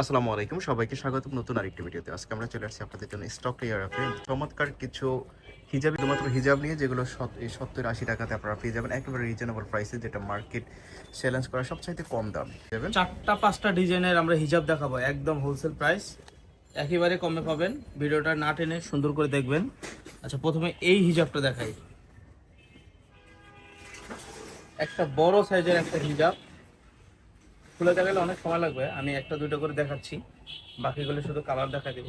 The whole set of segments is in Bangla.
আসসালামু আলাইকুম। সবাইকে স্বাগতম নতুন আরেকটি ভিডিওতে। আজকে আমরা চলে আসছি আপনাদের জন্য স্টক ক্লিয়ার আপে চমৎকার কিছু হিজাব, শুধুমাত্র হিজাব নিয়ে যেগুলো সত্তর আশি টাকাতে আপনারা পেয়ে যাবেন। একেবারে রিজনেবল প্রাইসে যেটা মার্কেট চ্যালেঞ্জ করা সবচাইতে কম দামে যাবেন। চারটা পাঁচটা ডিজাইনের আমরা হিজাব দেখাবো, একদম হোলসেল প্রাইস একেবারে কমে পাবেন। ভিডিওটা না টেনে সুন্দর করে দেখবেন। আচ্ছা প্রথমে এই হিজাবটা দেখাই। একটা বড় সাইজের একটা হিজাব। খুলে দেখালে অনেক সময় লাগবে। আমি একটা দুটো করে দেখাচ্ছি। বাকিগুলো শুধু কালার দেখা দিব।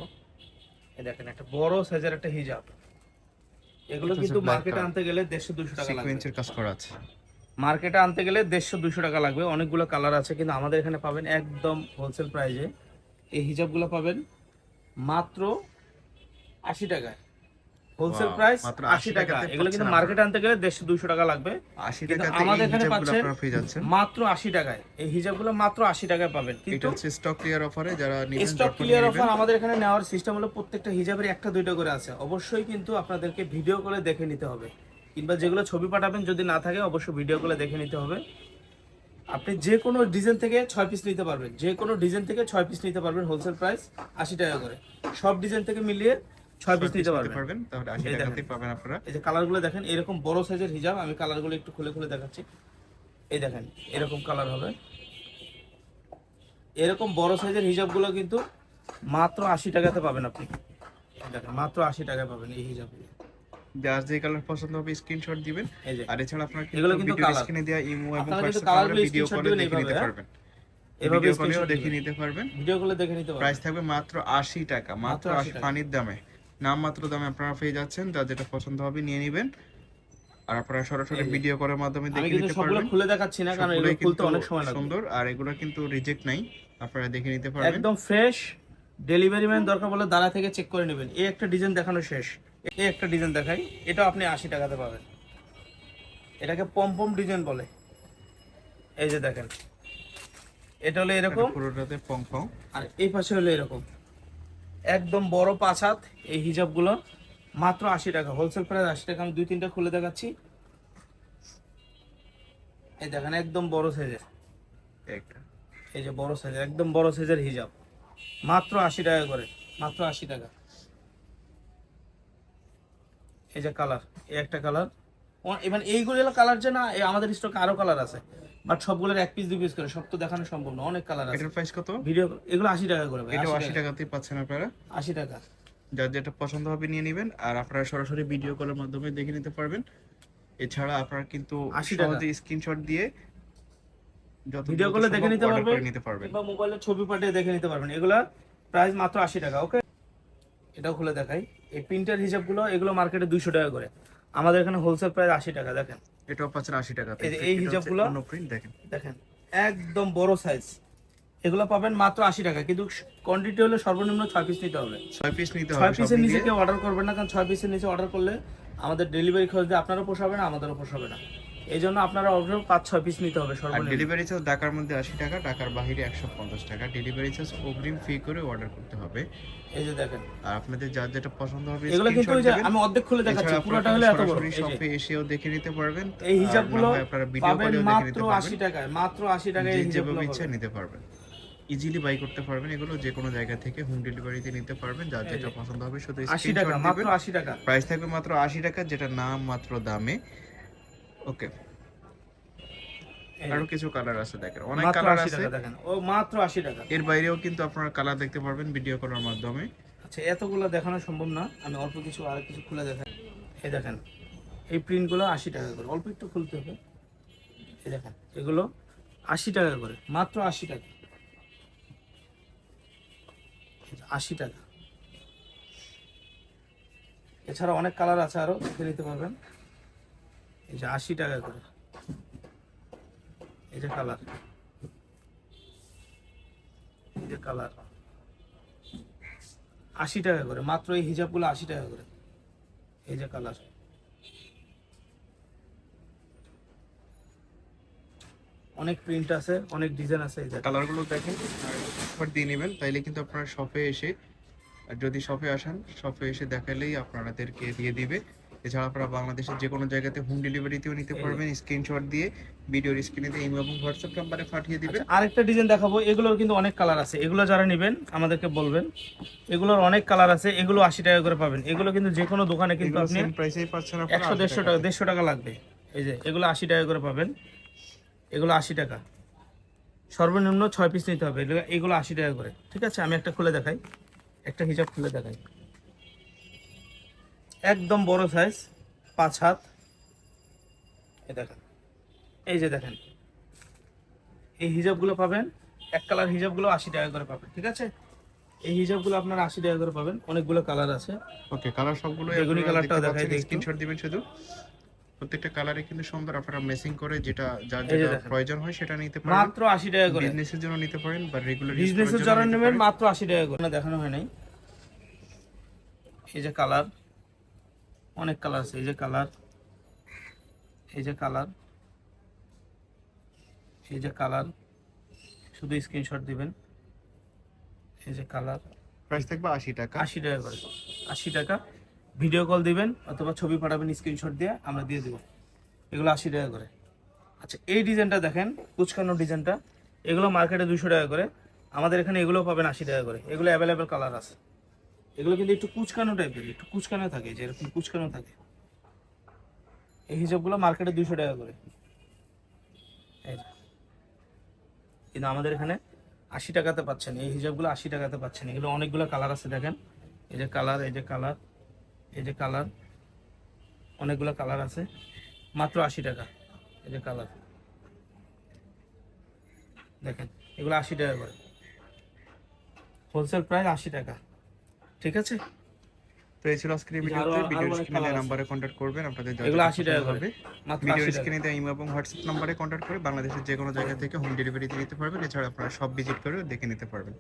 এই দেখেন একটা বড় সাইজের একটা হিজাব এগুলো কিন্তু মার্কেটে আনতে গেলে দেড়শো দুশো টাকা লাগবে। সিকোয়েন্সের কাজ করা আছে। মার্কেটে আনতে গেলে দেড়শো দুশো টাকা লাগবে। অনেকগুলো কালার আছে কিন্তু আমাদের এখানে পাবেন একদম হোলসেল প্রাইজে এই হিজাবগুলো পাবেন মাত্র আশি টাকায়। হোলসেল প্রাইস আশি 80 টাকা। এগুলো কিন্তু মার্কেটে আনতে গেলে দেড়শো দুশো টাকা লাগবে। আশি কিন্তু আমাদের এখানে পাচ্ছেন মাত্র আশি টাকায়। এই হিজাবগুলো মাত্র আশি টাকায় পাবেন। এটা কিন্তু হচ্ছে স্টক ক্লিয়ার অফারে যারা নেবেন স্টক ক্লিয়ার অফার আমাদের এখানে নেওয়ার সিস্টেম হলো প্রত্যেকটা হিজাবের একটা দুইটা করে আছে। অবশ্যই কিন্তু আপনাদেরকে ভিডিও করে দেখে নিতে হবে। কিংবা যেগুলো ছবি পাঠাবেন যদি না থাকে অবশ্যই ভিডিও করে দেখে নিতে হবে। আপনি যে কোনো ডিজাইন থেকে ছয় পিস নিতে পারবেন। যে কোনো ডিজাইন থেকে ছয় পিস নিতে পারবেন হোলসেল প্রাইস আশি টাকা করে। সব ডিজাইন থেকে মিলিয়ে ছয় পিস নিতে পারবেন। পারবেন। তাহলে আশি টাকাতেই পাবেন আপনারা। এই যে কালারগুলো দেখেন এরকম বড় সাইজের হিজাব আমি কালারগুলো একটু খুলে খুলে দেখাচ্ছি। এই দেখেন এরকম কালার হবে। এরকম বড় সাইজের হিজাবগুলো কিন্তু মাত্র আশি টাকাতে পাবেন আপনি। দেখেন মাত্র আশি টাকায় পাবেন এই হিজাবগুলো যার যে কালার পছন্দ হবে স্ক্রিনশট দিবেন। আর এছাড়া আপনারা এগুলো কিন্তু ভিডিও স্ক্রিনে দেওয়া ইমো এবং হোয়াটসঅ্যাপ ভিডিও কলে দেখে নিতে পারবেন। এভাবে ভিডিও দেখে নিতে পারবেন। ভিডিওগুলো দেখে নিতে পারবেন। প্রাইস থাকবে মাত্র আশি টাকা মাত্র মাত্র 80 আশি পানির দামে। নাম মাত্র দামে আপনারা পেয়ে যাচ্ছেন যার যেটা পছন্দ হবে নিয়ে নেবেন। আর আপনারা সরাসরি যে। ভিডিও কলের মাধ্যমে দেখে নিতে পারবেন। খুলে দেখাচ্ছি না কারণ এগুলো খুলতে অনেক সময় লাগবে সুন্দর আর এগুলো কিন্তু রিজেক্ট নাই। আপনারা দেখে নিতে পারবেন। একদম ফ্রেশ ডেলিভারি ম্যান দরকার বলে দাঁড়া থেকে চেক করে নেবেন। এই একটা ডিজাইন দেখানো শেষ। এই একটা ডিজাইন দেখাই এটাও আপনি আশি টাকাতে পাবেন। এটাকে পম্পম ডিজাইন বলে। এই যে দেখেন এটা হলো এরকম। পুরোটাতে পং পং আর এই পাশে হলো এরকম। একদম বড় পাঁচ হাত এই হিজাবগুলো। মাত্র আশি টাকা হোলসেল প্রাইস আশি টাকা আমি দুই তিনটা খুলে দেখাচ্ছি। এই দেখেন একদম বড় সাইজের এই যে বড় সাইজের একদম বড় সাইজের হিজাব। মাত্র আশি টাকা করে মাত্র আশি টাকা। এই যে কালার এই একটা কালার এবার এইগুলো কালার যে না আমাদের স্টকে আরও কালার আছে। বাট সবগুলোর এক পিস দুই পিস করে সব তো দেখানো সম্ভব না অনেক কালার আছে। এটার প্রাইস কত? ভিডিও এগুলো আশি টাকা করে ভাই, এটাও 80 টাকাতেই পাচ্ছেন আপনারা। আশি টাকা। যার যেটা পছন্দ হবে নিয়ে নেবেন আর আপনারা সরাসরি ভিডিও কলের মাধ্যমে দেখে নিতে পারবেন। এছাড়া আপনারা কিন্তু 80। সহজে স্ক্রিনশট দিয়ে যত ভিডিও কলে দেখে নিতে পারবেন নিতে পারবেন। কিংবা মোবাইলে ছবি পাঠিয়ে দেখে নিতে পারবেন। এগুলা প্রাইস মাত্র আশি টাকা ওকে এটাও খুলে দেখাই। এই প্রিন্টার হিসাবগুলো এগুলো মার্কেটে দুইশো টাকা করে। আমাদের এখানে হোলসেল প্রাইস আশি টাকা দেখেন। এটাও পাচ্ছেন আশি টাকা। এই হিজাবগুলো? প্রিন্ট দেখেন। দেখেন একদম বড় সাইজ এগুলো পাবেন মাত্র আশি টাকা কিন্তু কোয়ান্টিটি হলে সর্বনিম্ন ছয় পিস নিতে হবে। ছয় পিস নিতে ছয় হবে সব পিসের নিচে কেউ অর্ডার করবেন না কারণ ছয় পিসের নিচে অর্ডার করলে আমাদের ডেলিভারি খরচ দিয়ে আপনারও পোষাবে না আমাদেরও পোষাবে না। এই জন্য আপনারা অর্ডার পাঁচ ছয় পিস নিতে হবে সর্বনিম্ন। ডেলিভারি চার্জ ঢাকার মধ্যে আশি টাকা ঢাকার বাইরে একশো পঞ্চাশ টাকা। ডেলিভারি চার্জ অগ্রিম ফি করে অর্ডার করতে হবে। এই যে দেখেন। আর আপনাদের যার যেটা পছন্দ হবে এগুলো কিন্তু ওই যে আমি অর্ধেক খুলে দেখাচ্ছি পুরোটা হলে এত বড়। শপে এসেও দেখে নিতে পারবেন। এই হিজাবগুলো আপনারা ভিডিও কলেও দেখে মাত্র নিতে পারবেন। টাকায় মাত্র আশি টাকায় এই হিজাবগুলো ইচ্ছা নিতে পারবেন। ইজিলি বাই করতে পারবেন এগুলো যে কোনো জায়গা থেকে হোম ডেলিভারিতে নিতে পারবেন। যার যেটা পছন্দ হবে শুধু আশি টাকা স্ক্রিনশট মাত্র দিবেন। আশি টাকা। প্রাইস থাকবে মাত্র আশি টাকা যেটা নাম মাত্র দামে। ওকে। আরও কিছু কালার আছে দেখেন। অনেক কালার আছে। দেখেন। ও মাত্র আশি টাকা। এর বাইরেও কিন্তু আপনারা কালার দেখতে পারবেন ভিডিও করার মাধ্যমে। আচ্ছা এতগুলো দেখানো সম্ভব না। আমি অল্প কিছু আর কিছু খুলে দেখাই। এই দেখেন এই প্রিন্টগুলো আশি টাকা করে। অল্প একটু খুলতে হবে। এই দেখেন এগুলো আশি টাকা করে। মাত্র আশি টাকা। আশি টাকা। এছাড়া অনেক কালার আছে আরও। দেখে নিতে পারবেন। এই যে আশি টাকা করে। এই যে কালার। এই যে কালার। আশি টাকা করে, মাত্র এই হিজাবগুলো আশি টাকা করে। এই যে কালার। অনেক প্রিন্ট আছে, অনেক ডিজাইন আছে এই কালারগুলো দেখেন আর দিয়ে নেবেন, তাইলে কিন্তু আপনারা শপে এসে, আর যদি শপে আসেন শপে এসে দেখালেই আপনাদেরকে দিয়ে দিবে। এছাড়া আপনারা বাংলাদেশের যে কোনো জায়গাতে হোম ডেলিভারিতেও নিতে পারবেন স্ক্রিনশট দিয়ে ভিডিওর স্ক্রিনে দিয়ে ইমো এবং হোয়াটসঅ্যাপ নাম্বারে পাঠিয়ে দিবেন। আচ্ছা, আরেকটা ডিজাইন দেখাবো এগুলোর কিন্তু অনেক কালার আছে। এগুলো যারা নেবেন আমাদেরকে বলবেন এগুলোর অনেক কালার আছে এগুলো আশি টাকা করে পাবেন। এগুলো কিন্তু যে কোনো দোকানে কিন্তু আপনি প্রাইসেই পাচ্ছেন একশো দেড়শো টাকা দেড়শো টাকা লাগবে। এই যে এগুলো আশি টাকা করে পাবেন। এগুলো আশি টাকা। সর্বনিম্ন ছয় পিস নিতে হবে। এগুলো- এগুলো আশি টাকা করে। ঠিক আছে আমি একটা খুলে দেখাই। একটা হিসাব খুলে দেখাই। একদম বড় সাইজ পাঁচ হাত। এই দেখেন এই যে দেখেন এই হিজাবগুলো পাবেন এক কালার হিজাবগুলো আশি টাকা করে পাবেন ঠিক আছে? এই হিজাবগুলো আপনারা আশি টাকা করে পাবেন অনেকগুলো কালার আছে। ওকে কালার সবগুলো বেগুনি কালারটাও দেখাই দিই স্ক্রিনশট দিবেন শুধু। প্রত্যেকটা কালারে কিন্তু সুন্দর আপনারা মেসিং করে যেটা যার যেটা। প্রয়োজন হয় সেটা নিতে পারেন। মাত্র আশি টাকা করে। বিজনেসের জন্য নিতে পারেন বা রেগুলার বিজনেসের জন্য নেবেন মাত্র আশি টাকা করে। দেখানো হয় নাই। এই যে কালার অনেক কালার আছে এই যে কালার এই যে কালার এই যে কালার শুধু স্ক্রিনশট দিবেন এই যে কালার প্রাইস থাকবে 80 টাকা। আশি টাকা করে আশি টাকা। ভিডিও কল দিবেন অথবা ছবি পাঠাবেন স্ক্রিনশট দিয়ে আমরা দিয়ে দেবো। এগুলো আশি টাকা করে। আচ্ছা এই ডিজাইনটা দেখেন কুচকানো ডিজাইনটা এগুলো মার্কেটে দুশো টাকা করে। আমাদের এখানে এগুলো পাবেন আশি টাকা করে। এগুলো অ্যাভেলেবেল কালার আছে। এগুলো কিন্তু একটু কুচকানো টাইপের, একটু কুচকানো থাকে, যেরকম কুচকানো থাকে। এই হিসাবগুলো মার্কেটে দুশো টাকা করে। কিন্তু আমাদের এখানে আশি টাকাতে পাচ্ছেন, এই হিসাবগুলো আশি টাকাতে পাচ্ছেন। এগুলো অনেকগুলো কালার আছে দেখেন। এই যে কালার, এই যে কালার, এই যে কালার, অনেকগুলো কালার আছে। মাত্র আশি টাকা, এই যে কালার। দেখেন, এগুলো আশি টাকা করে। হোলসেল প্রাইস আশি টাকা। ঠিক আছে? তো এই ছিল আজকের ভিডিওতে ভিডিওর স্ক্রিনে দেওয়া। নাম্বারে কন্ট্যাক্ট করবেন আপনাদের যা এগুলো আশি টাকা হবে। ভিডিওর স্ক্রিনে দেওয়া ইমো এবং হোয়াটসঅ্যাপ নম্বরে কন্ট্যাক্ট করে বাংলাদেশের যে কোনো জায়গা থেকে হোম ডেলিভারি নিতে পারবেন। এছাড়া আপনারা সব ভিজিট করে দেখে নিতে পারবেন।